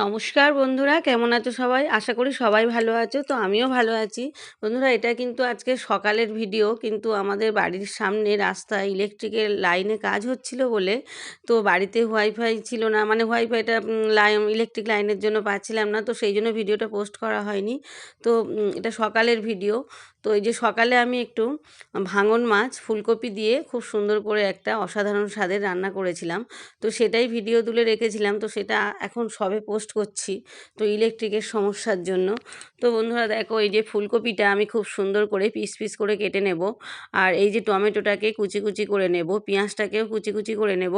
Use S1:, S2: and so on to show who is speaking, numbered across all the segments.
S1: নমস্কার বন্ধুরা, কেমন আছো সবাই? আশা করি সবাই ভালো আছো, তো আমিও ভালো আছি। বন্ধুরা, এটা কিন্তু আজকে সকালের ভিডিও, কিন্তু আমাদের বাড়ির সামনে রাস্তায় ইলেকট্রিকের লাইনে কাজ হচ্ছিল বলে, তো বাড়িতে ওয়াইফাই ছিল না মানে ওয়াইফাইটা লাইন ইলেকট্রিক লাইনের জন্য পাচ্ছিলাম না, তো সেই জন্য ভিডিওটা পোস্ট করা হয়নি। তো এটা সকালের ভিডিও তো এই যে সকালে আমি একটু ভাঙন মাছ, ফুলকপি দিয়ে খুব সুন্দর করে একটা অসাধারণ স্বাদের রান্না করেছিলাম। তো সেটাই ভিডিও তুলে রেখেছিলাম। তো সেটা এখন সবে পোস্ট করছি, তো ইলেকট্রিকের সমস্যার জন্য। তো বন্ধুরা দেখো, এই যে ফুলকপিটা আমি খুব সুন্দর করে পিস পিস করে কেটে নেব। আর এই যে টমেটোটাকে কুচি কুচি করে নেব, পেঁয়াজটাকেও কুচি কুচি করে নেব।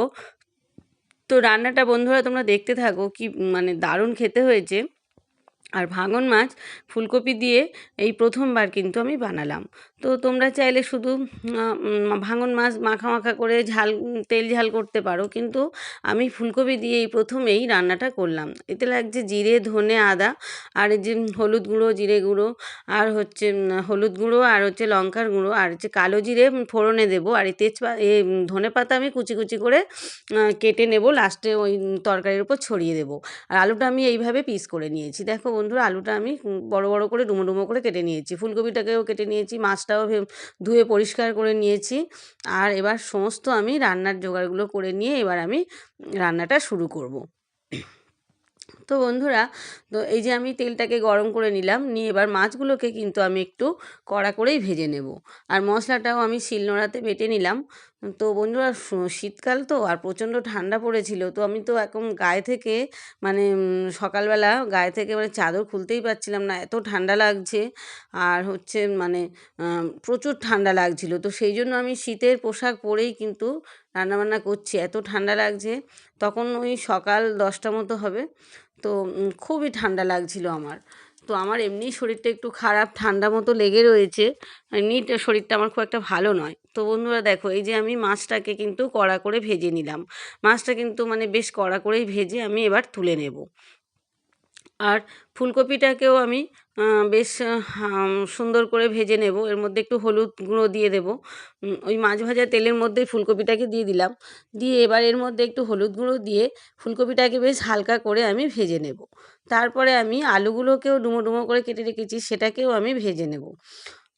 S1: তো রান্নাটা বন্ধুরা তোমরা দেখতে থাকো কি মানে দারুণ খেতে হয়েছে। আর ভাঙন মাছ ফুলকপি দিয়ে এই প্রথমবার কিন্তু আমি বানালাম। তো তোমরা চাইলে শুধু ভাঙন মাছ মাখা মাখা করে ঝাল, তেল ঝাল করতে পারো, কিন্তু আমি ফুলকপি দিয়ে এই প্রথমেই রান্নাটা করলাম। এতে লাগছে জিরে, ধনে, আদা, আর এই যে হলুদ গুঁড়ো, জিরে গুঁড়ো, আর হচ্ছে হলুদ গুঁড়ো, আর হচ্ছে লঙ্কার গুঁড়ো, আর হচ্ছে কালো জিরে ফোড়নে দেবো, আর এই তেজপাতা এই ধনে পাতা আমি কুচি কুচি করে কেটে নেব, লাস্টে ওই তরকারির উপর ছড়িয়ে দেবো। আর আলুটা আমি এইভাবে পিস করে নিয়েছি। দেখো বন্ধুরা, আলুটা আমি বড় বড় করে ডুমো ডুমো করে কেটে নিয়েছি। ফুলকপিটাকেও কেটে নিয়েছি, মাছটাও ধুয়ে পরিষ্কার করে নিয়েছি। আর এবার সমস্ত আমি রান্নার জোগাড়গুলো করে নিয়ে এবার আমি রান্নাটা শুরু করব। তো বন্ধুরা, তো এই যে আমি তেলটাকে গরম করে নিলাম, নিয়ে এবার মাছগুলোকে কিন্তু আমি একটু কড়া করেই ভেজে নেব। আর মশলাটাও আমি শিলনোড়াতে বেটে নিলাম। তো বন্ধুরা শীতকাল তো আর প্রচণ্ড ঠান্ডা পড়েছিল। তো আমি তো এখন গায়ে থেকে মানে সকালবেলা গায়ে থেকে মানে চাদর খুলতেই পারছিলাম না, এত ঠান্ডা লাগছে। আর হচ্ছে মানে প্রচুর ঠান্ডা লাগছিল। তো সেই জন্য আমি শীতের পোশাক পরেই কিন্তু রান্নাবান্না করছি, এত ঠান্ডা লাগছে। তখন ওই সকাল দশটা মতো হবে, তো খুবই ঠান্ডা লাগছিল আমার। তো আমার এমনি শরীরটা একটু খারাপ, ঠান্ডা মতো লেগে রয়েছে। এমনি শরীরটা আমার খুব একটা ভালো নয়। তো বন্ধুরা দেখো, এই যে আমি মাছটাকে কিন্তু কড়া করে ভেজে নিলাম। মাছটা কিন্তু মানে বেশ কড়া করেই ভেজে আমি এবার তুলে নেব। আর ফুলকপিটাকেও আমি বেশ সুন্দর করে ভেজে নেব। এর মধ্যে একটু হলুদ গুঁড়ো দিয়ে দেব। ওই মাছ ভাজা তেলের মধ্যে ফুলকপিটাকে দিয়ে দিলাম। দিয়ে এবার এর মধ্যে একটু হলুদ গুঁড়ো দিয়ে ফুলকপিটাকে বেশ হালকা করে আমি ভেজে নেব। তারপরে আমি আলুগুলোকেও ডুমো ডুমো করে কেটে রেখেছি, সেটাকেও আমি ভেজে নেব।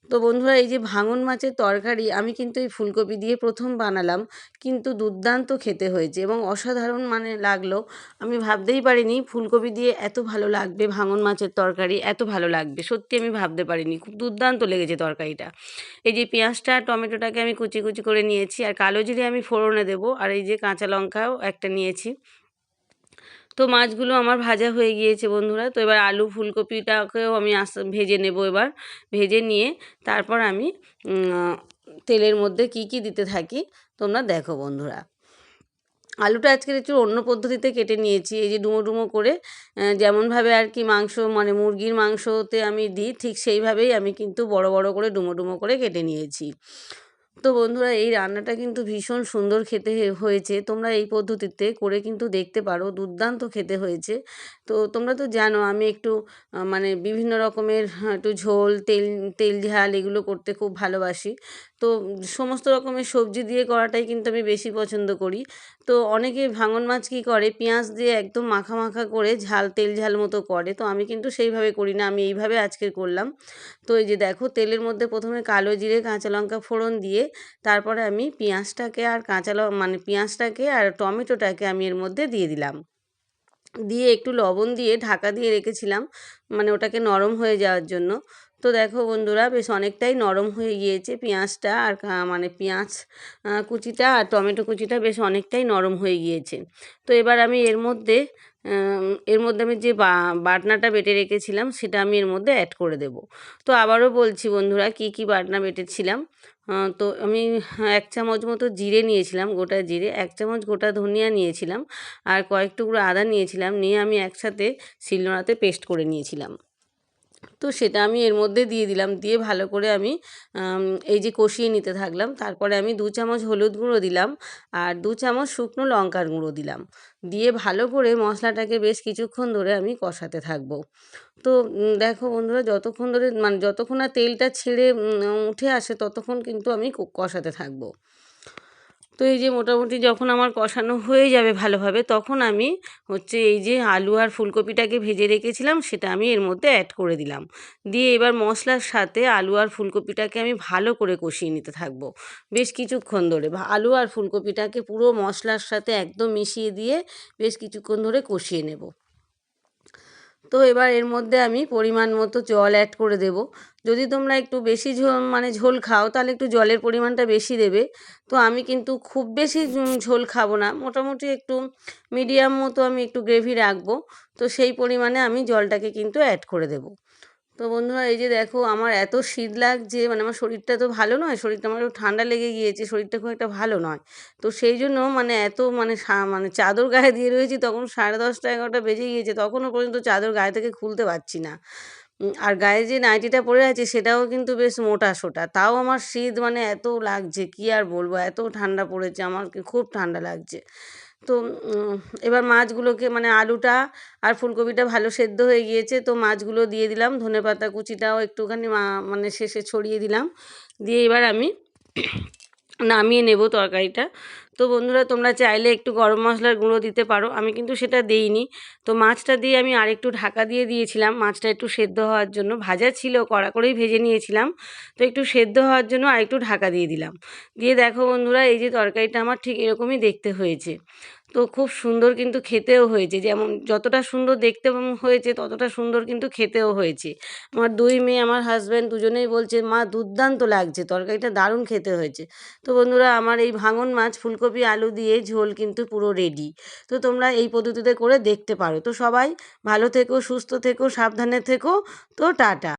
S1: তো বন্ধুরা, এই যে ভাঙন মাছের তরকারি আমি কিন্তু এই ফুলকপি দিয়ে প্রথম বানালাম, কিন্তু দুর্দান্ত খেতে হয়েছে এবং অসাধারণ মানে লাগল। আমি ভাবতেই পারিনি ফুলকপি দিয়ে এত ভালো লাগবে, ভাঙন মাছের তরকারি এত ভালো লাগবে। সত্যি আমি ভাবতে পারিনি, খুব দুর্দান্ত লেগেছে তরকারিটা। এই যে পেঁয়াজটা, টমেটোটাকে আমি কুচি কুচি করে নিয়েছি, আর কালো জিরে আমি ফোড়নে দেবো, আর এই যে কাঁচা লঙ্কাও একটা নিয়েছি। তো মাছগুলো আমার ভাজা হয়ে গিয়েছে বন্ধুরা। তো এবার আলু ফুলকপিটাকেও আমি আস, ভেজে নেব এবার। ভেজে নিয়ে তারপর আমি তেলের মধ্যে কি কি দিতে থাকি তোমরা দেখো বন্ধুরা। আলুটা আজকের একটু অন্য পদ্ধতিতে কেটে নিয়েছি। এই যে ডুমো ডুমো করে যেমনভাবে আর কি মাংস মানে মুরগির মাংসতে আমি দিই, ঠিক সেইভাবেই আমি কিন্তু বড় বড় করে ডুমো ডুমো করে কেটে নিয়েছি। তো বন্ধুরা এই রান্নাটা কিন্তু ভীষণ সুন্দর খেতে হয়েছে। তোমরা এই পদ্ধতিতে করে কিন্তু দেখতে পারো দুর্দান্ত খেতে হয়েছে। তো তোমরা তো জানো আমি একটু মানে বিভিন্ন রকমের হ্যাঁ, একটু ঝোল তেল তেল ঝাল এগুলো করতে খুব ভালোবাসি। তো সমস্ত রকমের সবজি দিয়ে করাটাই কিন্তু আমি বেশি পছন্দ করি। তো অনেকে ভাঙন মাছ কী করে পেঁয়াজ দিয়ে একদম মাখা মাখা করে ঝাল তেল ঝাল মতো করে। তো আমি কিন্তু সেইভাবে করি না আমি এইভাবে আজকের করলাম। তো এই যে দেখো তেলের মধ্যে প্রথমে কালো জিরে কাঁচা লঙ্কা ফোড়ন দিয়ে তারপরে আমি পেঁয়াজটাকে আর কাঁচা মানে পেঁয়াজটাকে আর টমেটোটাকে আমি এর মধ্যে দিয়ে দিলাম। দিয়ে একটু লবণ দিয়ে ঢাকা দিয়ে রেখেছিলাম মানে ওটাকে নরম হয়ে যাওয়ার জন্য। তো দেখো বন্ধুরা, বেশ অনেকটাই নরম হয়ে গিয়েছে পেঁয়াজটা আর মানে পেঁয়াজ কুচিটা আর টমেটো কুচিটা বেশ অনেকটাই নরম হয়ে গিয়েছে। তো এবার আমি এর মধ্যে এর মধ্যে আমি যে বাটনাটা বেটে রেখেছিলাম সেটা আমি এর মধ্যে অ্যাড করে দেব। তো আবারও বলছি বন্ধুরা, কি কি বাটনা বেটেছিলাম? তো আমি এক চামচ মতো জিরে নিয়েছিলাম, গোটা জিরে, এক চামচ গোটা ধনিয়া নিয়েছিলাম আর কয়েক টুকরো আদা নিয়েছিলাম, নিয়ে আমি একসাথে শিলনোড়াতে পেস্ট করে নিয়েছিলাম। তো সেটা আমি এর মধ্যে দিয়ে দিলাম। দিয়ে ভালো করে আমি এই যে কষিয়ে নিতে থাকলাম। তারপরে আমি দু চামচ হলুদ গুঁড়ো দিলাম আর দু চামচ শুকনো লঙ্কার গুঁড়ো দিলাম। দিয়ে ভালো করে মশলাটাকে বেশ কিছুক্ষণ ধরে আমি কষাতে থাকব। তো দেখো বন্ধুরা, যতক্ষণ ধরে মানে যতক্ষণ না তেলটা ছেড়ে উঠে আসে, ততক্ষণ কিন্তু আমি কষাতে থাকব। তো এই যে মোটামুটি যখন আমার কষানো হয়ে যাবে ভালোভাবে, তখন আমি হচ্ছে এই যে আলু আর ফুলকপিটাকে ভেজে রেখেছিলাম, সেটা আমি এর মধ্যে অ্যাড করে দিলাম। দিয়ে এবার মশলার সাথে আলু আর ফুলকপিটাকে আমি ভালো করে কষিয়ে নিতে থাকব। বেশ কিছুক্ষণ ধরে আলু আর ফুলকপিটাকে পুরো মশলার সাথে একদম মিশিয়ে দিয়ে বেশ কিছুক্ষণ ধরে কষিয়ে নেব। তো এবার এর মধ্যে আমি পরিমাণ মতো জল অ্যাড করে দেব। যদি তোমরা একটু বেশি ঝোল মানে ঝোল খাও, তাহলে একটু জলের পরিমাণটা বেশি দেবে। তো আমি কিন্তু খুব বেশি ঝোল খাব না। মোটামুটি একটু মিডিয়াম মতো আমি একটু গ্রেভি রাখব। তো সেই পরিমাণে আমি জলটাকে কিন্তু অ্যাড করে দেবো। তো বন্ধুরা, এই যে দেখো, আমার এত শীত লাগছে মানে আমার শরীরটা তো ভালো নয়, শরীরটা আমার একটু ঠান্ডা লেগে গিয়েছে, শরীরটা খুব একটা ভালো নয়। তো সেই জন্য মানে এত মানে মানে চাদর গায়ে দিয়ে রয়েছি, তখন সাড়ে দশটা এগারোটা বেজে গিয়েছে, তখনও পর্যন্ত চাদর গায়ে থেকে খুলতে পারছি না। আর গায়ে যে নাইটিটা পরে আছে, সেটাও কিন্তু বেশ মোটা সোটা। তাও আমার শীত মানে এত লাগছে, কি আর বলব, এত ঠান্ডা পড়েছে আমার খুব ঠান্ডা লাগছে। তো এবার মাছগুলোকে মানে আলুটা আর ফুলকপিটা ভালো সেদ্ধ হয়ে গিয়েছে, তো মাছগুলো দিয়ে দিলাম। ধনে পাতা কুচিটাও একটুখানি মানে শেষে ছড়িয়ে দিলাম। দিয়ে এবার আমি নামিয়ে নেব তরকারিটা। তো বন্ধুরা, তোমরা চাইলে একটু গরম মশলার গুঁড়ো দিতে পারো। আমি কিন্তু সেটা দেইনি। তো মাছটা দিয়ে আমি আরেকটু ঢাকা দিয়ে দিয়েছিলাম। মাছটা একটু সেদ্ধ হওয়ার জন্য। ভাজা ছিল, কড়া করেই ভেজে নিয়েছিলাম। তো একটু সেদ্ধ হওয়ার জন্য আরেকটু ঢাকা দিয়ে দিলাম। দিয়ে দেখো বন্ধুরা, এই যে তরকারিটা আমার ঠিক এরকমই দেখতে হয়েছে। তো খুব সুন্দর কিন্তু খেতেও হয়েছে। যেমন যতটা সুন্দর দেখতে হয়েছে, ততটা সুন্দর কিন্তু খেতেও হয়েছে। আমার দুই মেয়ে, আমার হাজব্যান্ড দুজনেই বলছে, মা, দুর্দান্ত লাগছে, তরকারিটা দারুণ খেতে হয়েছে। তো বন্ধুরা, আমার এই ভাঙন মাছ, ফুলকপি, আলু দিয়ে ঝোল কিন্তু পুরো রেডি তো তোমরা এই পদ্ধতিতে করে দেখতে পারো। তো সবাই ভালো থেকো, সুস্থ থেকো, সাবধানে থেকো। তো টাটা।